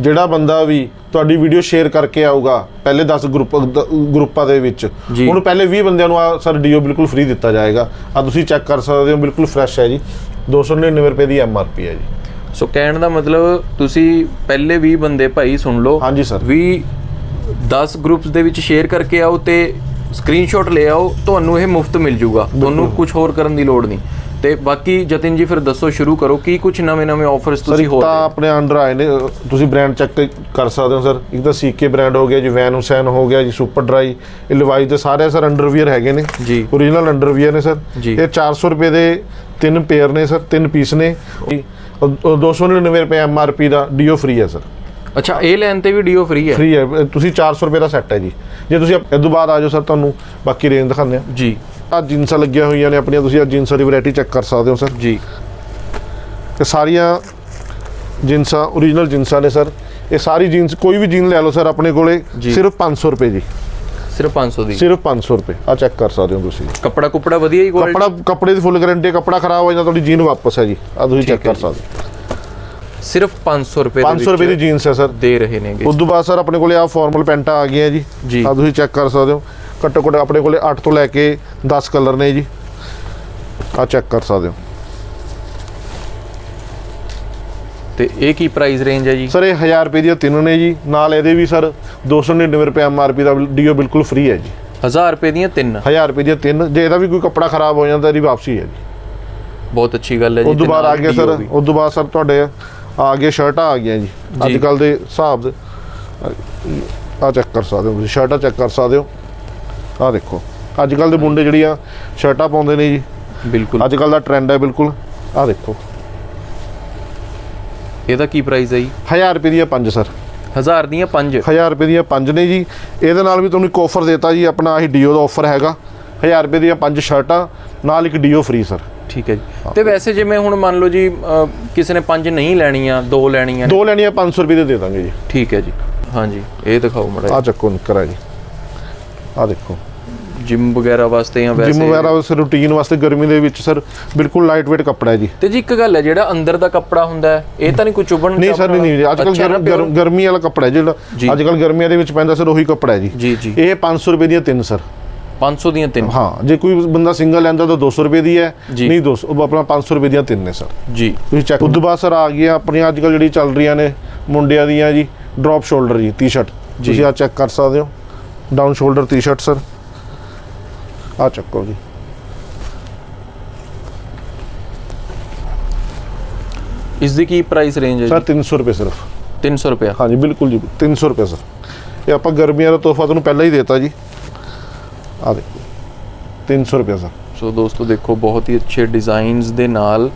ਜਿਹੜਾ ਬੰਦਾ ਵੀ ਤੁਹਾਡੀ ਵੀਡੀਓ ਸ਼ੇਅਰ ਕਰਕੇ ਆਊਗਾ ਪਹਿਲੇ 10 ਗਰੁੱਪ ਗਰੁੱਪਾਂ ਦੇ ਵਿੱਚ। ਉਹਨੂੰ ਪਹਿਲੇ 20 ਬੰਦਿਆਂ ਨੂੰ ਆ ਸਰ ਡੀਓ ਬਿਲਕੁਲ ਫ੍ਰੀ ਦਿੱਤਾ ਜਾਏਗਾ। ਆ ਤੁਸੀਂ ਚੈੱਕ ਕਰ ਸਕਦੇ ਹੋ ਬਿਲਕੁਲ ਫਰੈਸ਼ ਹੈ ਜੀ। 299 ਰੁਪਏ ਦੀ ਐਮਆਰਪੀ ਹੈ ਜੀ। ਸੋ ਕਹਿਣ ਦਾ ਮਤਲਬ ਤੁਸੀਂ ਪਹਿਲੇ 20 ਬੰਦੇ ਭਾਈ ਸੁਣ ਲਓ। ਹਾਂਜੀ ਸਰ ਵੀ 10 ਗਰੁੱਪਸ ਦੇ ਵਿੱਚ ਸ਼ੇਅਰ ਕਰਕੇ ਆਓ ਤੇ ਸਕਰੀਨਸ਼ਾਟ ਲੈ ਆਓ ਤੁਹਾਨੂੰ ਇਹ ਮੁਫਤ ਮਿਲ ਜੂਗਾ। ਤੁਹਾਨੂੰ ਕੁਝ ਹੋਰ ਕਰਨ ਦੀ ਲੋੜ ਨਹੀਂ। ਤੇ ਬਾਕੀ ਜਤਿਨ ਜੀ ਫਿਰ ਦੱਸੋ ਸ਼ੁਰੂ ਕਰੋ ਕੀ ਕੁਝ ਨਵੇਂ-ਨਵੇਂ ਆਫਰਸ ਤੁਸੀਂ ਹੋਰ ਤਾਂ ਆਪਣੇ ਅੰਡਰ ਆਏ ਨੇ ਤੁਸੀਂ ਬ੍ਰਾਂਡ ਚੈੱਕ ਕਰ ਸਕਦੇ ਹੋ ਸਰ ਇੱਕ ਤਾਂ ਸੀਕੇ ਬ੍ਰਾਂਡ ਹੋ ਗਿਆ ਜੀ ਵੈਨ ਹੁਸੈਨ ਹੋ ਗਿਆ ਜੀ ਸੁਪਰ ਡਰਾਈ ਇਹ ਲਿਵਾਈ ਦੇ ਸਾਰੇ ਸਰ ਅੰਡਰਵੀਅਰ ਹੈਗੇ ਨੇ। ਜੀ। ਓਰੀਜਨਲ ਅੰਡਰਵੀਅਰ ਨੇ ਸਰ। ਇਹ 400 ਰੁਪਏ ਦੇ ਤਿੰਨ ਪੇਅਰ ਨੇ ਸਰ ਤਿੰਨ ਪੀਸ ਨੇ। ਉਹ- ਉਹ 299 ਰੁਪਏ ਐਮਆਰਪੀ ਦਾ ਡੀਓ ਫ੍ਰੀ ਹੈ ਸਰ ਅੱਛਾ ਇਹ ਲੈਣ ਤੇ ਵੀ ਡੀਓ ਫ੍ਰੀ ਹੈ? ਫ੍ਰੀ ਹੈ। ਤੁਸੀਂ 400 ਰੁਪਏ ਦਾ ਸੈੱਟ ਹੈ ਜੀ। ਜੇ ਤੁਸੀਂ ਇਹ ਤੋਂ ਬਾਅਦ ਆ ਜਾਓ ਸਰ ਤੁਹਾਨੂੰ ਬਾਕੀ ਰੇਂਜ ਦਿਖਾਉਂਦੇ ਆ ਜੀ। ਆ ਜਿੰਸਾਂ ਲੱਗੀਆਂ ਹੋਈਆਂ ਨੇ ਆਪਣੀਆਂ ਤੁਸੀਂ ਆ ਜਿੰਸਾਂ ਦੀ ਵੈਰਾਈਟੀ ਚੈੱਕ ਕਰ ਸਕਦੇ ਹੋ ਸਰ। ਜੀ। ਇਹ ਸਾਰੀਆਂ ਜਿੰਸਾਂ ਓਰੀਜਨਲ ਜਿੰਸਾਂ ਨੇ ਸਰ। ਇਹ ਸਾਰੀ ਜੀਨਸ ਕੋਈ ਵੀ ਜੀਨ ਲੈ ਲਓ ਸਰ ਆਪਣੇ ਕੋਲੇ। ਸਿਰਫ 500 ਰੁਪਏ ਜੀ। ਸਿਰਫ 500 ਦੀ। ਸਿਰਫ 500 ਰੁਪਏ। ਆ ਚੈੱਕ ਕਰ ਸਕਦੇ ਹੋ ਤੁਸੀਂ। ਕੱਪੜਾ ਕੁਪੜਾ ਵਧੀਆ ਹੀ quality? ਕੱਪੜਾ ਕੱਪੜੇ ਦੀ ਫੁੱਲ ਗਾਰੰਟੀ ਕੱਪੜਾ ਖਰਾਬ ਹੋ ਜਾਂਦਾ ਤੁਹਾਡੀ ਜੀਨ ਵਾਪਸ ਹੈ ਜੀ। ਆ ਤੁਸੀਂ ਚੈੱਕ ਹੈ ਕਰ ਸਕਦੇ ਹੋ। ਸਿਰਫ 500 ਰੁਪਏ ਦੇ 500 ਰੁਪਏ ਦੀ ਜੀਨਸ ਹੈ ਸਰ। ਦੇ ਰਹੇ ਨੇਗੇ ਉਸ ਤੋਂ ਬਾਅਦ ਸਰ ਆਪਣੇ ਕੋਲੇ ਆ ਫਾਰਮਲ ਪੈਂਟਾਂ ਆ ਗਈਆਂ ਜੀ। ਜੀ। ਆ ਤੁਸੀਂ ਚੈੱਕ ਕਰ ਸਕਦੇ ਹੋ। ਘੱਟੋ ਘੱਟ ਆਪਣੇ ਕੋਲੇ 8 ਤੋਂ ਲੈ ਕੇ 10 ਕਲਰ ਨੇ ਜੀ। ਆ ਚੈੱਕ ਕਰ ਸਕਦੇ ਹੋ। ਤੇ ਇਹ ਕੀ ਪ੍ਰਾਈਸ ਰੇਂਜ ਹੈ ਜੀ? ਸਰ ਇਹ 1000 ਰੁਪਏ ਦੀਆਂ ਤਿੰਨ ਨੇ ਜੀ। ਨਾਲ ਇਹਦੇ ਵੀ ਸਰ 299 ਰੁਪਏ ਐਮਆਰਪੀ ਦਾ ਡੀਓ ਬਿਲਕੁਲ ਫ੍ਰੀ ਹੈ ਜੀ। 1000 ਰੁਪਏ ਦੀਆਂ ਤਿੰਨ। 1000 ਰੁਪਏ ਦੀਆਂ ਤਿੰਨ। ਜੇ ਇਹਦਾ ਵੀ ਕੋਈ ਕੱਪੜਾ ਖਰਾਬ ਹੋ ਜਾਂਦਾ ਇਹਦੀ ਵਾਪਸੀ ਹੈ ਜੀ। ਬਹੁਤ ਅੱਛੀ ਗੱਲ ਹੈ ਜੀ ਉਸ ਤੋਂ ਬਾਅਦ ਆ ਗਿਆ ਸਰ। ਉਸ ਤੋਂ ਬਾਅਦ ਸਰ ਤੁਹਾਡੇ ਆ ਗਏ ਸ਼ਰਟਾਂ ਆ ਗਈਆਂ ਜੀ। ਅੱਜ ਕੱਲ ਦੇ ਹਿਸਾਬ ਦੇ ਆ ਚੈੱਕ ਕਰ ਸਕਦੇ ਹੋ ਤੁਸੀਂ ਸ਼ਰਟਾਂ ਚੈੱਕ ਕਰ ਸਕਦੇ ਹੋ। ਆ ਦੇਖੋ ਅੱਜ ਕੱਲ ਦੇ ਮੁੰਡੇ ਜਿਹੜੀਆਂ ਸ਼ਰਟਾਂ ਪਾਉਂਦੇ ਨੇ ਜੀ। ਬਿਲਕੁਲ। ਅੱਜ ਕੱਲ ਦਾ ਟ੍ਰੈਂਡ ਹੈ ਬਿਲਕੁਲ। ਆ ਦੇਖੋ। ਇਹਦਾ ਕੀ ਪ੍ਰਾਈਸ ਹੈ ਜੀ? 1000 ਰੁਪਏ ਦੀਆਂ ਪੰਜ ਸਰ। 1000 ਦੀਆਂ ਪੰਜ? 1000 ਰੁਪਏ ਦੀਆਂ ਪੰਜ ਨੇ ਜੀ। ਇਹਦੇ ਨਾਲ ਵੀ ਤੁਹਾਨੂੰ ਇੱਕ ਆਫਰ ਦੇਤਾ ਜੀ ਆਪਣਾ ਆਹੀ ਡੀਓ ਦਾ ਆਫਰ ਹੈਗਾ। 1000 ਰੁਪਏ ਦੀਆਂ ਪੰਜ ਸ਼ਰਟਾਂ ਨਾਲ ਇੱਕ ਡੀਓ ਫ੍ਰੀ ਸਰ। ਠੀਕ ਹੈ ਜੀ। ਤੇ ਵੈਸੇ ਜਿਵੇਂ ਹੁਣ ਮੰਨ ਲਓ ਜੀ ਕਿਸੇ ਨੇ ਪੰਜ ਨਹੀਂ ਲੈਣੀਆਂ ਦੋ ਲੈਣੀਆਂ ਦੋ ਲੈਣੀਆਂ 500 ਰੁਪਏ ਦੇ ਦੇ ਦਾਂਗੇ ਜੀ। ਠੀਕ ਹੈ ਜੀ। ਹਾਂਜੀ ਇਹ ਦਿਖਾਓ ਮੜਾ ਆ ਚੱਕੋ ਨਿੱਕਰ ਜੀ। ਆ ਦੇਖੋ। ਜਿਮ ਵਗੈਰਾ ਵਾਸਤੇ ਜਾਂ ਵੈਸੇ ਜਿਮ ਵਗੈਰਾ ਉਸ ਰੂਟੀਨ ਵਾਸਤੇ ਗਰਮੀ ਦੇ ਵਿੱਚ ਸਰ ਬਿਲਕੁਲ ਲਾਈਟ weight ਕੱਪੜਾ ਹੈ ਜੀ। ਤੇ ਜੀ ਇੱਕ ਗੱਲ ਹੈ ਜਿਹੜਾ ਅੰਦਰ ਦਾ ਕੱਪੜਾ ਹੁੰਦਾ ਹੈ ਇਹ ਤਾਂ ਨਹੀਂ ਕੋਈ ਚੁਭਣ ਨਹੀਂ ਸਰ ਨਹੀਂ ਅੱਜ ਕੱਲ? ਗਰਮੀ ਵਾਲਾ ਕੱਪੜਾ ਹੈ। ਜਿਹੜਾ ਅੱਜ ਕੱਲ ਗਰਮੀਆਂ ਦੇ ਵਿੱਚ ਪੈਂਦਾ ਸਰ ਉਹੀ ਕੱਪੜਾ ਹੈ ਜੀ। ਇਹ 500 ਰੁਪਏ ਦੀਆਂ ਤਿੰਨ ਸਰ। 500 ਦੀਆਂ ਤਿੰਨ। ਹਾਂ ਜੇ ਕੋਈ ਬੰਦਾ ਸਿੰਗਲ ਲੈਂਦਾ ਤਾਂ 200 ਰੁਪਏ ਦੀ ਹੈ। ਨਹੀਂ 200 ਉਹ ਆਪਣਾ 500 ਰੁਪਏ ਦੀਆਂ ਤਿੰਨ ਨੇ ਸਰ। ਜੀ। ਤੁਸੀਂ ਚੈੱਕ ਉਦੋਂ ਬਾਅਦ ਸਰ ਆ ਗਈਆਂ ਆਪਣੀਆਂ ਅੱਜ ਕੱਲ ਜਿਹੜੀ ਚੱਲ ਰਹੀਆਂ ਨੇ ਮੁੰਡਿਆਂ ਦੀਆਂ ਜੀ ਡ੍ਰੌਪ ਸ਼ੋਲਡਰ ਜੀ ਟੀ-ਸ਼ਰਟ। ਤੁਸੀਂ ਆ ਚੈੱਕ ਕਰ ਸਕਦੇ ਹੋ। ਡਾਊਨ ਸ਼ੋਲਡਰ ਟੀ-ਸ਼ਰਟ ਸਰ ਆ ਚੱਕੋ ਜੀ। ਇਸ ਦੀ ਕੀ ਪ੍ਰਾਈਸ ਰੇਂਜ ਹੈ ਸਰ ਜੀ? 300 ਰੁਪਏ ਸਿਰਫ। 300 ਰੁਪਏ। ਹਾਂਜੀ ਬਿਲਕੁਲ ਜੀ 300 ਰੁਪਏ ਸਰ ਇਹ ਆਪਾਂ ਗਰਮੀਆਂ ਦਾ ਤੋਹਫਾ ਤੁਹਾਨੂੰ ਪਹਿਲਾਂ ਹੀ ਦੇਤਾ ਜੀ। ਆ ਦੇਖੋ 300 ਰੁਪਏ ਸਰ। ਸੋ ਦੋਸਤੋ ਦੇਖੋ ਬਹੁਤ ਹੀ ਅੱਛੇ ਡਿਜ਼ਾਈਨਸ ਦੇ ਨਾਲ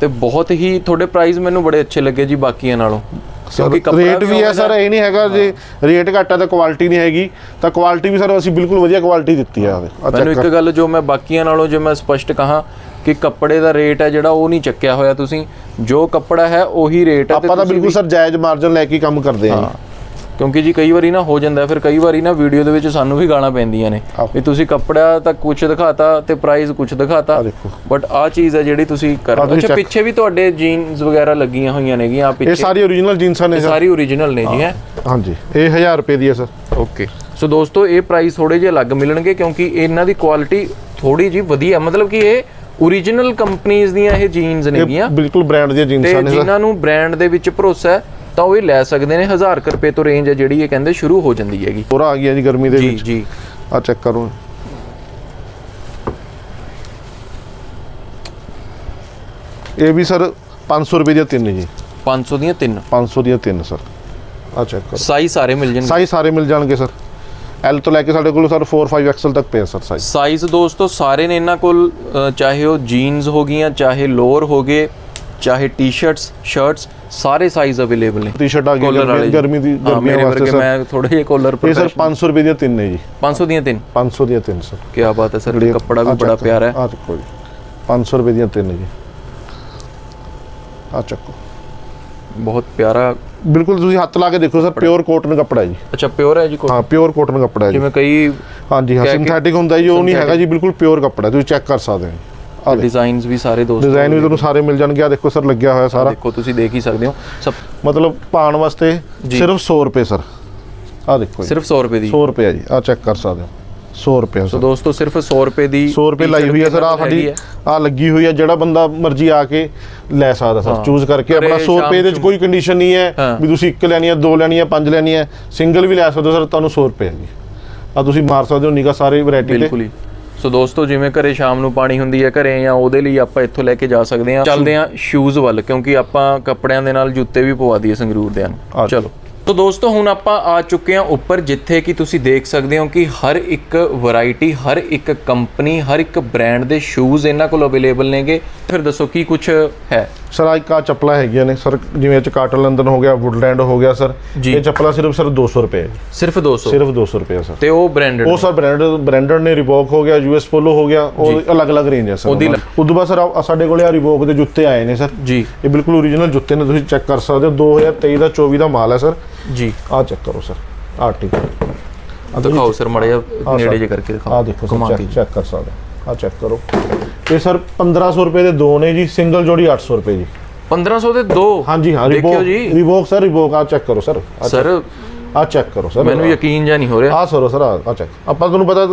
ਤੇ ਬਹੁਤ ਹੀ ਤੁਹਾਡੇ ਪ੍ਰਾਈਸ ਮੈਨੂੰ ਬੜੇ ਅੱਛੇ ਲੱਗੇ ਜੀ ਬਾਕੀਆਂ ਨਾਲੋਂ। ਕਿਉਂਕਿ ਕੱਪੜਾ ਰੇਟ ਵੀ ਹੈ ਸਰ ਇਹ ਨਹੀਂ ਹੈਗਾ ਜੇ ਰੇਟ ਘੱਟ ਹੈ ਤਾਂ ਕੁਆਲਿਟੀ ਨਹੀਂ ਹੈਗੀ। ਤਾਂ ਕੁਆਲਿਟੀ ਵੀ ਸਰ ਅਸੀਂ ਬਿਲਕੁਲ ਵਧੀਆ ਕੁਆਲਿਟੀ ਦਿੱਤੀ ਆ। ਮੈਨੂੰ ਇੱਕ ਗੱਲ ਜੋ ਮੈਂ ਬਾਕੀਆਂ ਨਾਲੋਂ ਜੇ ਮੈਂ ਸਪਸ਼ਟ ਕਹਾ ਕਿ ਕੱਪੜੇ ਦਾ ਰੇਟ ਹੈ ਜਿਹੜਾ ਉਹ ਨਹੀਂ ਚੱਕਿਆ ਹੋਇਆ ਤੁਸੀਂ। ਜੋ ਕੱਪੜਾ ਹੈ ਉਹੀ ਰੇਟ ਹੈ ਆਪਾਂ ਤਾਂ ਬਿਲਕੁਲ ਸਰ ਜਾਇਜ਼ ਮਾਰਜਨ ਲੈ ਕੇ ਕੰਮ ਕਰਦੇ ਹਾਂ। ਕਿਉਂਕਿ ਜੀ ਕਈ ਵਾਰੀ ਨਾ ਹੋ ਜਾਂਦਾ ਫਿਰ ਕਈ ਵਾਰੀ ਨਾ ਵੀਡੀਓ ਦੇ ਵਿੱਚ ਸਾਨੂੰ ਵੀ ਗਾਲਾਂ ਪੈਂਦੀਆਂ ਨੇ। ਵੀ ਤੁਸੀਂ ਕੱਪੜਾ ਤਾਂ ਕੁਝ ਦਿਖਾਤਾ ਤੇ ਪ੍ਰਾਈਸ ਕੁਝ ਦਿਖਾਤਾ। ਬਟ ਆ ਚੀਜ਼ ਹੈ ਜਿਹੜੀ ਤੁਸੀਂ ਕਰ ਅੱਛਾ ਪਿੱਛੇ ਵੀ ਤੁਹਾਡੇ ਜੀਨਸ ਵਗੈਰਾ ਲੱਗੀਆਂ ਹੋਈਆਂ ਨੇਗੀਆਂ ਆ ਇਹ ਪਿੱਛੇ? ਸਾਰੀ ਓਰੀਜਨਲ ਜਿੰਸਾਂ ਨੇ ਇਹ ਸਰ। ਸਾਰੀ ਓਰੀਜਨਲ ਨੇ ਜੀ ਹੈ? ਹਾਂਜੀ ਇਹ 1000 ਰੁਪਏ ਦੀ ਹੈ ਸਰ। ਓਕੇ ਸੋ ਦੋਸਤੋ ਇਹ ਪ੍ਰਾਈਸ ਥੋੜੇ ਜਿਹੇ ਅਲੱਗ ਮਿਲਣਗੇ ਕਿਉਂਕਿ ਇਹਨਾਂ ਦੀ ਕੁਆਲਿਟੀ ਥੋੜੀ ਜੀ ਵਧੀਆ ਮਤਲਬ ਕਿ ਇਹ ਓਰੀਜਨਲ ਕੰਪਨੀਆਂ ਦੀਆਂ ਇਹ ਜੀਨਸ ਨੇਗੀਆਂ ਇਹ ਬਿਲਕੁਲ ਬ੍ਰਾਂਡ ਦੀਆਂ ਜਿੰਸਾਂ ਨੇ ਸਰ। ਜਿਨ੍ਹਾਂ ਨੂੰ ਬ੍ਰਾਂਡ ਦੇ ਵਿੱਚ ਭਰੋਸਾ ਹੈ ਤਾਂ ਉਹ ਇਹ ਲੈ ਸਕਦੇ ਨੇ 1000 ਕੁ ਰੁਪਏ ਤੋਂ ਰੇਂਜ ਹੈ ਜਿਹੜੀ ਇਹ ਕਹਿੰਦੇ ਸ਼ੁਰੂ ਹੋ ਜਾਂਦੀ ਹੈਗੀ। ਪੂਰਾ ਆ ਗਿਆ ਜੀ ਗਰਮੀ ਦੇ ਵਿੱਚ। ਜੀ। ਆ ਚੈੱਕ ਕਰੋ। ਇਹ ਵੀ ਸਰ 500 ਰੁਪਏ ਦੀਆਂ ਤਿੰਨ ਜੀ। 500 ਦੀਆਂ ਤਿੰਨ। 500 ਦੀਆਂ ਤਿੰਨ ਸਰ। ਆ ਚੈੱਕ ਕਰੋ। ਸਾਈਜ਼ ਸਾਰੇ ਮਿਲ ਜਾਣਗੇ। ਸਾਈਜ਼ ਸਾਰੇ ਮਿਲ ਜਾਣਗੇ ਸਰ। ਐਲ ਤੋਂ ਲੈ ਕੇ ਸਾਡੇ ਕੋਲ ਸਰ 4 5 ਐਕਸਲ ਤੱਕ ਪਿਆ ਸਰ ਸਾਈਜ਼ ਸਾਈਜ਼ ਦੋਸਤੋ ਸਾਰੇ ਨੇ ਇਹਨਾਂ ਕੋਲ ਚਾਹੇ ਉਹ ਜੀਨਸ ਹੋ ਗਈਆਂ ਚਾਹੇ ਲੋਅਰ ਹੋ ਗਏ ਚਾਹੇ ਟੀ-ਸ਼ਰਟਸ ਸ਼ਰਟਸ ਸਾਰੇ ਸਾਈਜ਼ ਅਵੇਲੇਬਲ ਨੇ ਟੀ-ਸ਼ਰਟ ਆ ਗਈ Collar ਵਾਲੇ ਗਰਮੀ ਜੀ। ਗਰਮੀ ਦੀ ਹਾਂ, ਗਰਮੀਆਂ ਮੇਰੇ ਵਾਸਤੇ ਵਰਗੇ ਸਰ ਮੈਂ ਥੋੜੇ ਜਿਹੇ ਕੋਲਰ ਇਹ ਸਰ 500 ਰੁਪਏ ਦੀਆਂ ਤਿੰਨ ਨੇ ਜੀ 500 ਦੀਆਂ ਤਿੰਨ 500 ਦੀਆਂ ਤਿੰਨ ਸਰ ਕੀ ਬਾਤ ਹੈ ਸਰ ਕੱਪੜਾ ਵੀ ਬੜਾ ਪਿਆਰਾ ਹੈ ਆ ਚੱਕੋ ਜੀ 500 ਰੁਪਏ ਦੀਆਂ ਤਿੰਨ ਜੀ ਆ ਚੱਕੋ ਬਹੁਤ ਪਿਆਰਾ ਬਿਲਕੁਲ ਤੁਸੀਂ ਹੱਥ ਲਾ ਕੇ ਦੇਖੋ ਸਰ ਪਿਓਰ ਕੋਟਨ ਕੱਪੜਾ ਹੈ ਜੀ ਅੱਛਾ ਪਿਓਰ ਹੈ ਜੀ ਕੋਈ ਹਾਂ ਪਿਓਰ ਕੋਟਨ ਕੱਪੜਾ ਹੈ ਜੀ ਜਿਵੇਂ ਕਈ ਹਾਂਜੀ ਹਾਂ ਕਹਿ ਕੇ- ਸਿੰਥੈਟਿਕ ਹੁੰਦਾ ਜੀ ਉਹ ਨਹੀਂ ਹੈਗਾ ਜੀ ਬਿਲਕੁਲ ਪਿਓਰ ਕੱਪੜਾ ਤੁਸੀਂ ਚੈੱਕ ਕਰ ਸਕਦੇ ਹੋ। ਦੇਖੋ। ਡਿਜ਼ਾਈਨਸ ਵੀ ਸਾਰੇ ਦੋਸਤੋ ਡਿਜ਼ਾਈਨ ਵੀ ਤੁਹਾਨੂੰ ਸਾਰੇ ਮਿਲ ਜਾਣਗੇ। ਆ ਦੇਖੋ ਸਰ ਲੱਗਿਆ ਹੋਇਆ ਸਾਰਾ। ਦੇਖੋ ਤੁਸੀਂ ਦੇਖ ਹੀ ਸਕਦੇ ਹੋ। ਸਭ ਮਤਲਬ ਪਾਣ ਵਾਸਤੇ ਸਿਰਫ 100 ਰੁਪਏ ਸਰ। ਆ ਦੇਖੋ ਸਿਰਫ 100 ਰੁਪਏ ਦੀ। 100 ਰੁਪਏ ਜੀ। ਆ ਚੈੱਕ ਕਰ ਸਕਦੇ ਹੋ। 100 ਰੁਪਏ ਸੋ ਦੋਸਤੋ ਸਿਰਫ 100 ਰੁਪਏ ਦੀ 100 ਰੁਪਏ ਲਾਈ ਹੋਈ ਹੈ ਸਰ। ਆ ਸਾਡੀ। ਆ ਲੱਗੀ ਹੋਈ ਹੈ ਜਿਹੜਾ ਬੰਦਾ ਮਰਜ਼ੀ ਆ ਕੇ ਲੈ ਸਕਦਾ ਸਰ। ਚੂਜ਼ ਕਰਕੇ ਆਪਣਾ 100 ਸ਼ਾਮ ਰੁਪਏ ਦੇ ਵਿੱਚ ਕੋਈ ਕੰਡੀਸ਼ਨ ਨਹੀਂ ਹੈ। ਵੀ ਤੁਸੀਂ ਇੱਕ ਲੈਣੀ ਹੈ ਦੋ ਲੈਣੀ ਹੈ ਪੰਜ ਲੈਣੀ ਹੈ। ਸਿੰਗਲ ਵੀ ਲੈ ਸਕਦੇ ਹੋ ਸਰ। ਤੁਹਾਨੂੰ 100 ਰੁਪਏ ਆ ਤੁਸੀਂ ਮਾਰ ਸਕਦੇ ਹੋ ਨਿਗਾ ਸਾਰੇ ਵੈਰਾਈਟੀ ਤੇ। ਬਿਲਕੁਲ ਸੋ ਦੋਸਤੋ ਜਿਵੇਂ ਘਰੇ ਸ਼ਾਮ ਨੂੰ ਪਾਣੀ ਹੁੰਦੀ ਹੈ ਘਰੇ ਜਾਂ ਉਹਦੇ ਲਈ ਆਪਾਂ ਇੱਥੋਂ ਲੈ ਕੇ ਜਾ ਸਕਦੇ ਹਾਂ। ਚੱਲਦੇ ਹਾਂ ਸ਼ੂਜ਼ ਵੱਲ ਕਿਉਂਕਿ ਆਪਾਂ ਕੱਪੜਿਆਂ ਦੇ ਨਾਲ ਜੁੱਤੇ ਵੀ ਪਵਾ ਦਈਏ ਸੰਗਰੂਰ ਦੇ ਨੂੰ। ਚਲੋ। ਤੋ ਦੋਸਤੋ ਹੁਣ ਆਪਾਂ ਆ ਚੁੱਕੇ ਹਾਂ ਉੱਪਰ ਜਿੱਥੇ ਕਿ ਤੁਸੀਂ ਦੇਖ ਸਕਦੇ ਹੋ ਕਿ ਹਰ ਇੱਕ ਵੈਰਾਈਟੀ ਹਰ ਇੱਕ ਕੰਪਨੀ ਹਰ ਇੱਕ ਬ੍ਰਾਂਡ ਦੇ ਸ਼ੂਜ਼ ਇਹਨਾਂ ਕੋਲ ਅਵੇਲੇਬਲ ਨੇਗੇ। ਫਿਰ ਦੱਸੋ ਕੀ ਕੁਝ ਹੈ? ਸਰ ਇੱਕ ਆ ਚੱਪਲਾਂ ਹੈਗੀਆਂ ਨੇ ਸਰ ਜਿਵੇਂ ਇਹ ਚ ਕਾਟਨ ਲੰਦਨ ਹੋ ਗਿਆ ਵੁੱਡਲੈਂਡ ਹੋ ਗਿਆ ਸਰ ਜੀ। ਇਹ ਚੱਪਲਾਂ ਸਿਰਫ ਸਰ 200 ਰੁਪਏ। ਸਿਰਫ 200 ਸਿਰਫ 200 ਰੁਪਏ ਸਰ। ਤੇ ਉਹ ਬ੍ਰਾਂਡਡ ਉਹ ਸਰ ਬ੍ਰਾਂਡ ਬ੍ਰਾਂਡਡ ਨੇ ਰਿਬੋਕ ਹੋ ਗਿਆ ਯੂਐਸ ਪੋਲੋ ਹੋ ਗਿਆ ਉਹ ਅਲੱਗ-ਅਲੱਗ ਰੇਂਜ ਹੈ ਸਰ ਉਹਦੀ ਉਹਨਾਂ ਦੀ। ਉਦੋਂ ਬਾਅਦ ਸਰ ਸਾਡੇ ਕੋਲੇ ਆ ਰਿਬੋਕ ਦੇ ਜੁੱਤੇ ਆਏ ਨੇ ਸਰ। ਜੀ। ਇਹ ਬਿਲਕੁਲ ਓਰੀਜਨਲ ਜੁੱਤੇ ਨੇ ਤੁਸੀਂ ਚੈੱਕ ਕਰ ਸਕਦੇ ਹੋ 2023 ਦਾ 24 ਦਾ ਮਾਲ ਹੈ ਸਰ। ਜੀ। ਆਹ ਚੈੱਕ ਕਰੋ ਸਰ। ਠੀਕ ਦਿਖਾਓ ਸਰ ਮੜਾ ਜਿਹਾ ਆਹ ਨੇੜੇ। ਜੇ ਕਰਕੇ ਦਿਖਾਓ। ਆਹ ਦੇਖੋ ਸਰ ਕੇ। ਚੈੱਕ ਕਰ ਸਕਦੇ ਹੋ। ਆਹ ਚੈੱਕ ਕਰੋ। ਇਹ ਸਰ 1500 ਰੁਪਏ ਦੇ ਦੋ ਨੇ ਜੀ ਸਿੰਗਲ ਜੋੜੀ 800 ਰੁਪਏ ਜੀ। 1500 ਦੇ ਦੋ? ਹਾਂਜੀ ਹਾਂ ਦੇਖਿਓ ਜੀ। ਰਿਬੋਕ ਸਰ ਰਿਬੋਕ ਆਹ ਚੈੱਕ ਕਰੋ ਸਰ। ਸਰ ਆਹ ਚੈੱਕ ਕਰੋ ਸਰ। ਮੈਨੂੰ ਯਕੀਨ ਜਾਂ ਨਹੀਂ ਹੋ ਰਿਹਾ। ਆਹ ਸਰੋ ਸਰ ਆਹ ਚੈੱਕ ਆਪਾਂ ਤੁਹਾਨੂੰ ਪਤਾ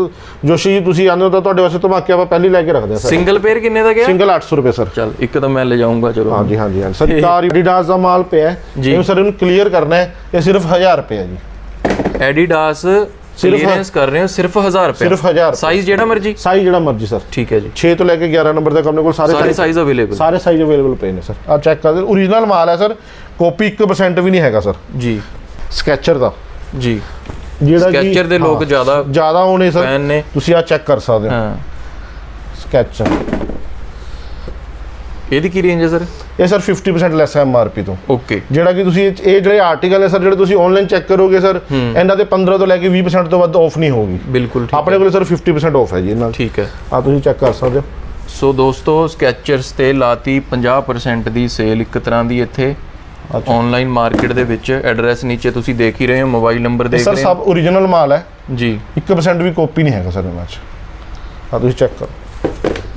ਜੋਸ਼ੀ ਜੀ ਤੁਸੀਂ ਆਉਂਦੇ ਹੋ ਤਾਂ ਤੁਹਾਡੇ ਵਾਸਤੇ ਧਮਾਕੇ ਆਪਾਂ ਪਹਿਲੀ ਲੈ ਕੇ ਰੱਖਦੇ ਹਾਂ ਸਰ। ਸਿੰਗਲ ਪੇਅਰ ਕਿੰਨੇ ਦਾ ਗਿਆ? ਸਿੰਗਲ 800 ਰੁਪਏ ਸਰ। ਚਲ ਇੱਕ ਤਾਂ ਮੈਂ ਲੈ ਜਾਊਂਗਾ ਚਲੋ। ਹਾਂਜੀ ਹਾਂਜੀ ਹਾਂਜੀ। ਸਰ ਕਾਰ ਐਡੀਡਾਸ ਦਾ ਮਾਲ ਪਿਆ ਹੈ। ਇਹ ਸਰ ਇਹਨੂੰ ਕਲੀਅਰ ਕਰਨਾ ਹੈ। ਇਹ ਸਿਰਫ 1000 ਰੁਪਏ ਹੈ ਜੀ। ਐਡੀਡਾਸ ਕਲੀਅਰੈਂਸ ਕਰ ਰਹੇ ਹੋ ਸਿਰਫ 1000 ਰੁਪਏ ਸਿਰਫ 1000 ਰੁਪਏ ਸਾਈਜ਼ ਜਿਹੜਾ ਮਰਜ਼ੀ। ਸਾਈਜ਼ ਜਿਹੜਾ ਮਰਜ਼ੀ ਸਰ ਠੀਕ ਹੈ ਜੀ। 6 ਤੋਂ ਲੈ ਕੇ 11 ਨੰਬਰ ਤੱਕ ਆਪਣੇ ਕੋਲ ਸਾਰੇ ਸਾਈਜ਼ ਅਵੇਲੇਬਲ ਸਾਰੇ ਸਾਈਜ਼ ਅਵੇਲੇਬਲ ਪਏ ਨੇ ਸਰ ਆ ਚੈੱਕ ਕਰ ਦਿਓ। ਓਰੀਜਨਲ ਮਾਲ ਹੈ ਸਰ ਕਾਪੀ 1% ਵੀ ਨਹੀਂ ਹੈਗਾ ਸਰ ਜੀ। ਸਕੈਚਰ ਦਾ। ਜੀ। ਜਿਹੜਾ ਕਿ ਸਕੈਚਰ ਦੇ ਲੋਕ ਜ਼ਿਆਦਾ ਜ਼ਿਆਦਾ ਹੋਣੇ ਸਰ ਤੁਸੀਂ ਆ ਚੈੱਕ ਕਰ ਸਕਦੇ ਹੋ। ਹਾਂ। ਸਕੈਚਰ ਇਹਦੀ ਕੀ ਰੇਂਜ ਹੈ ਸਰ ਇਹ ਸਰ 50% ਲੈਸ ਹੈ ਐਮਆਰਪੀ ਤੋਂ। ਓਕੇ ਜਿਹੜਾ ਕਿ ਤੁਸੀਂ ਇਹ ਇਹ ਜਿਹੜੇ ਆਰਟੀਕਲ ਹੈ ਸਰ ਜਿਹੜੇ ਤੁਸੀਂ ਆਨਲਾਈਨ ਚੈੱਕ ਕਰੋਗੇ ਸਰ ਇਹਨਾਂ ਤੇ 15 ਤੋਂ ਲੈ ਕੇ 20% ਤੋਂ ਵੱਧ ਆਫ ਨਹੀਂ ਹੋਊਗੀ। ਬਿਲਕੁਲ ਠੀਕ ਆਪਣੇ ਕੋਲ ਸਰ 50% ਆਫ ਹੈ ਜੀ ਇਹਨਾਂ ਠੀਕ ਹੈ। ਆ ਤੁਸੀਂ ਚੈੱਕ ਕਰ ਸਕਦੇ ਹੋ। ਸੋ ਦੋਸਤੋ ਸਕੈਚਰਸ ਤੇ ਲਾਤੀ 50% ਦੀ ਸੇਲ ਇੱਕ ਤਰ੍ਹਾਂ ਦੀ ਇੱਥੇ ਆਨਲਾਈਨ ਮਾਰਕੀਟ ਦੇ ਵਿੱਚ ਐਡਰੈਸ ਨੀਚੇ ਤੁਸੀਂ ਦੇਖ ਹੀ ਰਹੇ ਹੋ ਮੋਬਾਈਲ ਨੰਬਰ ਦੇਖ ਸਰ ਰਹੇ ਹੋ। ਸਭ ਓਰੀਜਨਲ ਮਾਲ ਹੈ। ਜੀ। 1% ਵੀ ਕਾਪੀ ਨਹੀਂ ਹੈਗਾ ਸਰ ਇਹਨਾਂ 'ਚ। ਆ ਤੁਸੀਂ ਚੈੱਕ ਕਰੋ।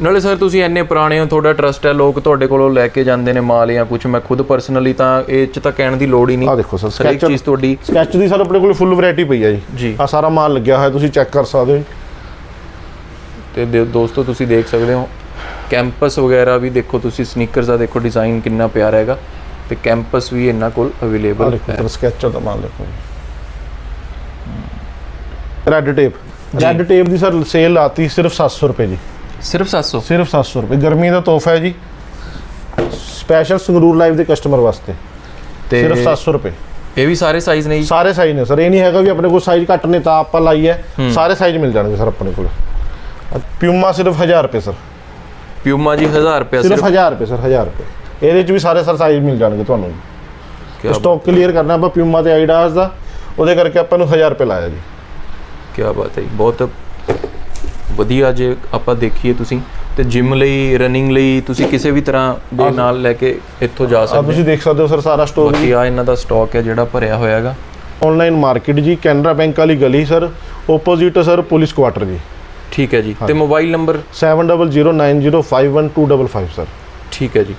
ਨਾਲੇ ਸਰ ਤੁਸੀਂ ਇੰਨੇ ਪੁਰਾਣੇ ਹੋ ਤੁਹਾਡਾ ਟਰਸਟ ਹੈ ਲੋਕ ਤੁਹਾਡੇ ਕੋਲੋਂ ਲੈ ਕੇ ਜਾਂਦੇ ਨੇ ਮਾਲ ਜਾਂ ਕੁਝ ਮੈਂ ਖੁਦ ਪਰਸਨਲੀ ਤਾਂ ਇਹ ਚ ਤਾਂ ਕਹਿਣ ਦੀ ਲੋੜ ਹੀ ਨਹੀਂ। ਆ ਦੇਖੋ ਸਰ ਸਕੈਚਰ ਚੀਜ਼ ਤੁਹਾਡੀ ਸਕੈਚ ਦੀ ਸਰ ਆਪਣੇ ਕੋਲ ਫੁੱਲ ਵੈਰਾਈਟੀ ਪਈ ਹੈ ਜੀ। ਆ ਸਾਰਾ ਮਾਲ ਲੱਗਿਆ ਹੋਇਆ ਤੁਸੀਂ ਚੈੱਕ ਕਰ ਸਕਦੇ ਹੋ। ਤੇ ਦੇ- ਦੋਸਤੋ ਤੁਸੀਂ ਦੇਖ ਸਕਦੇ ਹੋ। ਕੈਂਪਸ ਵਗੈਰਾ ਵੀ ਦੇਖੋ ਤੁਸੀਂ ਸਨੀਕਰਸ ਦਾ ਦੇਖੋ ਡਿਜ਼ਾਈਨ ਕਿੰਨਾ ਪਿਆਰਾ ਹੈਗਾ। ਤੇ ਕੈਂਪਸ ਵੀ ਇਹਨਾਂ ਕੋਲ ਅਵੇਲੇਬਲ ਦੇਖੋ ਸਰ ਸਕੈਚਰ ਦਾ ਮਾਲ ਦੇਖੋ। ਰੈੱਡ ਟੇਪ ਰੈੱਡ ਟੇਪ ਦੀ ਸਰ ਸੇਲ ਆਤੀ ਸਿਰਫ 700 ਰੁਪਏ ਜੀ। ਸਿਰਫ 700 ਸਿਰਫ 700 ਰੁਪਏ। ਗਰਮੀ ਦਾ ਤੋਹਫਾ ਹੈ ਜੀ। ਸਪੈਸ਼ਲ ਸੰਗਰੂਰ ਲਾਈਵ ਦੇ ਕਸਟਮਰ ਵਾਸਤੇ। ਤੇ ਸਿਰਫ 700 ਰੁਪਏ। ਇਹ ਵੀ ਸਾਰੇ ਸਾਈਜ਼ ਨੇ ਜੀ? ਸਾਰੇ ਸਾਈਜ਼ ਨੇ ਸਰ। ਇਹ ਨਹੀਂ ਹੈਗਾ ਵੀ ਆਪਣੇ ਕੋਲ ਸਾਈਜ਼ ਘੱਟ ਨੇ ਤਾਂ ਆਪਾਂ ਲਾਈ ਹੈ। ਸਾਰੇ ਸਾਈਜ਼ ਮਿਲ ਜਾਣਗੇ ਸਰ ਆਪਣੇ ਕੋਲ। ਪਿਊਮਾ ਸਿਰਫ 1000 ਰੁਪਏ ਸਰ। ਪਿਊਮਾ ਜੀ 1000 ਰੁਪਏ ਸਿਰਫ ਸਿਰਫ? 1000 ਰੁਪਏ ਸਰ 1000 ਰੁਪਏ। ਇਹਦੇ ਚ ਵੀ ਸਾਰੇ ਸਰ ਸਾਈਜ਼ ਮਿਲ ਜਾਣਗੇ ਤੁਹਾਨੂੰ ਕਿਆ ਸਟਾਕ ਕਲੀਅਰ ਕਰਨਾ ਆਪਾਂ ਪਿਊਮਾ ਤੇ ਆਈਡਾਸ ਦਾ। ਉਹਦੇ ਕਰਕੇ ਆਪਾਂ ਨੂੰ 1000 ਰੁਪਏ ਲਾਇਆ ਜੀ। ਕੀ ਬਾਤ ਹੈ ਜੀ, ਬਹੁਤ ਵਧੀਆ ਜੇ ਆਪਾਂ ਦੇਖੀਏ ਤੁਸੀਂ ਤੇ ਜਿਮ ਲਈ ਰਨਿੰਗ ਲਈ ਤੁਸੀਂ ਕਿਸੇ ਵੀ ਤਰ੍ਹਾਂ ਦੇ ਨਾਲ ਲੈ ਕੇ ਇੱਥੋਂ ਜਾ ਆ ਸਕਦੇ ਤੁਸੀਂ ਦੇਖ ਸਕਦੇ ਹੋ ਸਰ ਸਾਰਾ ਸਟੋਰ ਬਾਕੀ ਆ ਇਹਨਾਂ ਦਾ ਸਟਾਕ ਹੈ ਜਿਹੜਾ ਭਰਿਆ ਹੋਇਆ ਹੈਗਾ। ਆਨਲਾਈਨ ਮਾਰਕੀਟ ਜੀ ਕੈਨਰਾ ਬੈਂਕ ਵਾਲੀ ਗਲੀ sir opposite sir police quarter ਜੀ। ਠੀਕ ਹੈ ਜੀ ਤੇ ਮੋਬਾਈਲ ਨੰਬਰ 7009051255 ਸਰ। ਠੀਕ ਹੈ ਜੀ।